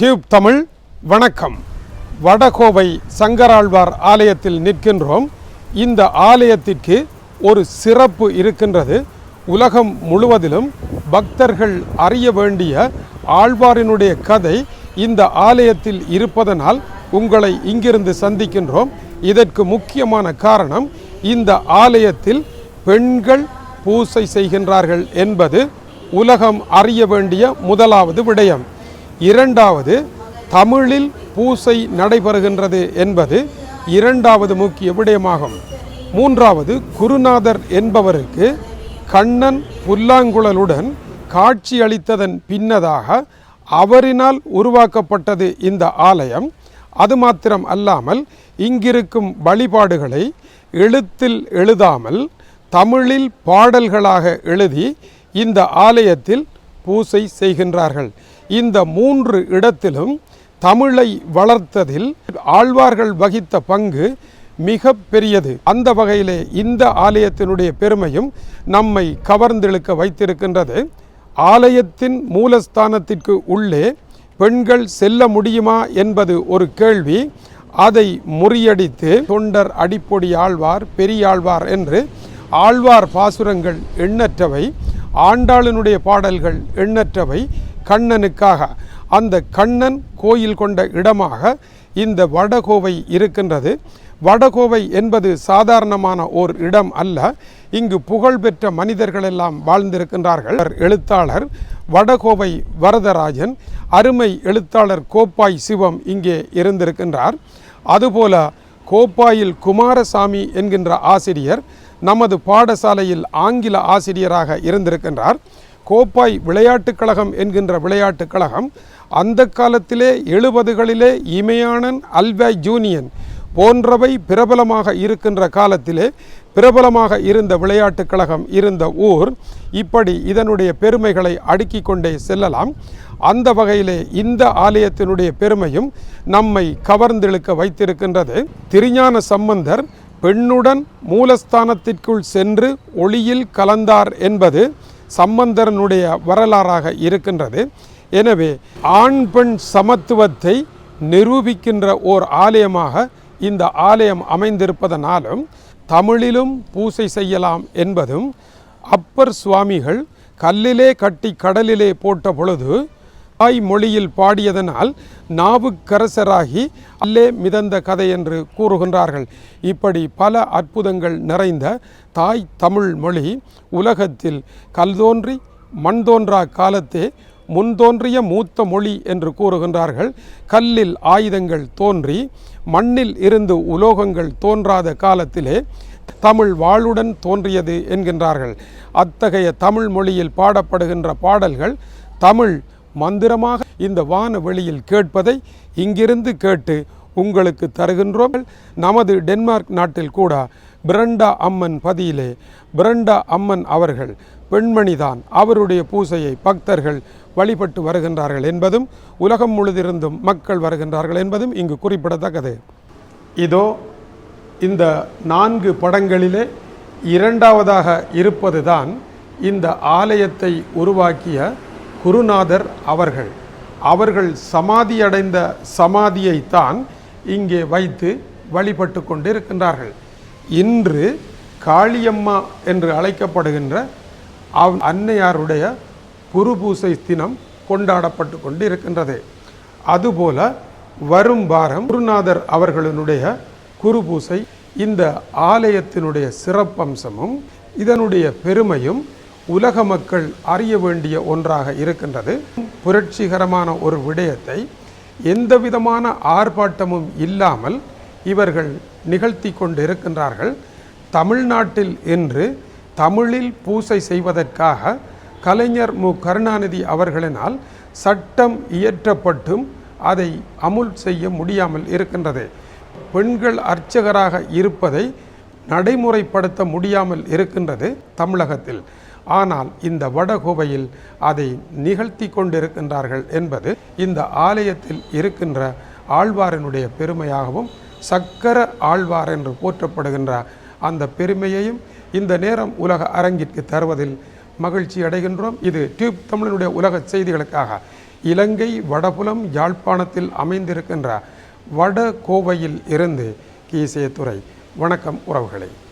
Tube Tamil வணக்கம். வடகோவை சங்கராழ்வார் ஆலயத்தில் நிற்கின்றோம். இந்த ஆலயத்திற்கு ஒரு சிறப்பு இருக்கின்றது. உலகம் முழுவதிலும் பக்தர்கள் அறிய வேண்டிய ஆழ்வாரினுடைய கதை இந்த ஆலயத்தில் இருப்பதனால் உங்களை இங்கிருந்து சந்திக்கின்றோம். இதற்கு முக்கியமான காரணம் இந்த ஆலயத்தில் பெண்கள் பூசை செய்கின்றார்கள் என்பது உலகம் அறிய வேண்டிய முதலாவது விடயம். இரண்டாவது தமிழில் பூசை நடைபெறுகின்றது என்பது இரண்டாவது முக்கிய விடயமாகும். மூன்றாவது குருநாதர் என்பவருக்கு கண்ணன் புல்லாங்குழலுடன் காட்சி அளித்ததன் பின்னதாக அவரினால் உருவாக்கப்பட்டது இந்த ஆலயம். அது மாத்திரம் அல்லாமல் இங்கிருக்கும் வழிபாடுகளை எழுத்தில் எழுதாமல் தமிழில் பாடல்களாக எழுதி இந்த ஆலயத்தில் பூசை செய்கின்றார்கள். இந்த மூன்று இடத்திலும் தமிழை வளர்த்ததில் ஆழ்வார்கள் வகித்த பங்கு மிக பெரியது. அந்த வகையிலே இந்த ஆலயத்தினுடைய பெருமையும் நம்மை கவர்ந்தெழுக்க வைத்திருக்கின்றது. ஆலயத்தின் மூலஸ்தானத்திற்கு உள்ளே பெண்கள் செல்ல முடியுமா என்பது ஒரு கேள்வி. அதை முறியடித்து தொண்டர் அடிப்பொடி ஆழ்வார் பெரியாழ்வார் என்று ஆழ்வார் பாசுரங்கள் எண்ணற்றவை ஆண்டாளனுடைய பாடல்கள் எண்ணற்றவை கண்ணனுக்காக. அந்த கண்ணன் கோயில் கொண்ட இடமாக இந்த வடகோவை இருக்கின்றது. வடகோவை என்பது சாதாரணமான ஓர் இடம் அல்ல. இங்கு புகழ்பெற்ற மனிதர்கள் எல்லாம் வாழ்ந்திருக்கின்றார்கள் எழுத்தாளர் வடகோவை வரதராஜன் அருமை எழுத்தாளர் கோப்பாய் சிவம் இங்கே இருந்திருக்கின்றார். அதுபோல கோப்பாயில் குமாரசாமி என்கின்ற ஆசிரியர் நமது பாடசாலையில் ஆங்கில ஆசிரியராக இருந்திருக்கின்றார். கோப்பாய் விளையாட்டுக் கழகம் என்கின்ற விளையாட்டுக் கழகம் அந்த காலத்திலே எழுபதுகளிலே இமயானன் அல்வாய் ஜூனியன் போன்றவை பிரபலமாக இருக்கின்ற காலத்திலே பிரபலமாக இருந்த விளையாட்டுக் கழகம் இருந்த ஊர். இப்படி இதனுடைய பெருமைகளை அடுக்கிக் கொண்டே செல்லலாம். அந்த வகையிலே இந்த ஆலயத்தினுடைய பெருமையும் நம்மை கவர்ந்திழுக்க வைத்திருக்கின்றது. திருஞான சம்பந்தர் பெண்ணுடன் மூலஸ்தானத்திற்குள் சென்று ஒளியில் கலந்தார் என்பது சம்பந்தரனுடைய வரலாறாக இருக்கின்றது. எனவே ஆண் பெண் சமத்துவத்தை நிரூபிக்கின்ற ஓர் ஆலயமாக இந்த ஆலயம் அமைந்திருப்பதனாலும் தமிழிலும் பூசை செய்யலாம் என்பதும் அப்பர் சுவாமிகள் கல்லிலே கட்டி கடலிலே போட்ட பொழுது தாய் மொழியில் பாடியதனால் நாவுக்கரசராகி அல்லே மிதந்த கதை என்று கூறுகின்றார்கள். இப்படி பல அற்புதங்கள் நிறைந்த தாய் தமிழ் மொழி உலகத்தில் கல் தோன்றி மண் தோன்றா காலத்தே முன்தோன்றிய மூத்த மொழி என்று கூறுகின்றார்கள். கல்லில் ஆயுதங்கள் தோன்றி மண்ணில் இருந்து உலோகங்கள் தோன்றாத காலத்திலே தமிழ் வாளுடன் தோன்றியது என்கின்றார்கள். அத்தகைய தமிழ் மொழியில் பாடப்படுகின்ற பாடல்கள் தமிழ் மந்திரமாக இந்த வான வெளியில் கேட்பதை இங்கிருந்து கேட்டு உங்களுக்கு தருகின்றோம். நமது டென்மார்க் நாட்டில் கூட பிரண்டா அம்மன் பதியிலே பிரண்டா அம்மன் அவர்கள் பெண்மணிதான். அவருடைய பூசையை பக்தர்கள் வழிபட்டு வருகின்றார்கள் என்பதும் உலகம் முழுதிருந்தும் மக்கள் வருகின்றார்கள் என்பதும் இங்கு குறிப்பிடத்தக்கது. இதோ இந்த நான்கு படங்களிலே இரண்டாவதாக இருப்பதுதான் இந்த ஆலயத்தை உருவாக்கிய குருநாதர் அவர்கள். அவர்கள் சமாதியடைந்த சமாதியைத்தான் இங்கே வைத்து வழிபட்டு கொண்டிருக்கின்றார்கள். இன்று காளியம்மா என்று அழைக்கப்படுகின்ற அவ் அன்னையாருடைய குருபூசை தினம் கொண்டாடப்பட்டு கொண்டு இருக்கின்றது அதுபோல வரும் வாரம் குருநாதர் அவர்களினுடைய குருபூசை இந்த ஆலயத்தினுடைய சிறப்பம்சமும் இதனுடைய பெருமையும் உலக மக்கள் அறிய வேண்டிய ஒன்றாக இருக்கின்றது. புரட்சிகரமான ஒரு விடயத்தை எந்த விதமான ஆர்ப்பாட்டமும் இல்லாமல் இவர்கள் நிகழ்த்தி கொண்டிருக்கின்றார்கள். தமிழ்நாட்டில் என்று தமிழில் பூசை செய்வதற்காக கலைஞர் மு. கருணாநிதி அவர்களினால் சட்டம் இயற்றப்பட்டும் அதை அமுல் செய்ய முடியாமல் இருக்கின்றது. பெண்கள் அர்ச்சகராக இருப்பதை நடைமுறைப்படுத்த முடியாமல் இருக்கின்றது தமிழகத்தில். ஆனால் இந்த வடகோவையில் அதை நிகழ்த்தி கொண்டிருக்கின்றார்கள் என்பது இந்த ஆலயத்தில் இருக்கின்ற ஆழ்வாரனுடைய பெருமையாகவும் சக்கர ஆழ்வார் என்று போற்றப்படுகின்ற அந்த பெருமையையும் இந்த நேரம் உலக அரங்கிற்கு தருவதில் மகிழ்ச்சி அடைகின்றோம். இது டியூப் தமிழனுடைய உலக செய்திகளுக்காக. இலங்கை வடபுலம் யாழ்ப்பாணத்தில் அமைந்திருக்கின்ற வட கோவையில் இருந்து கீசே துறை வணக்கம் உறவுகளை.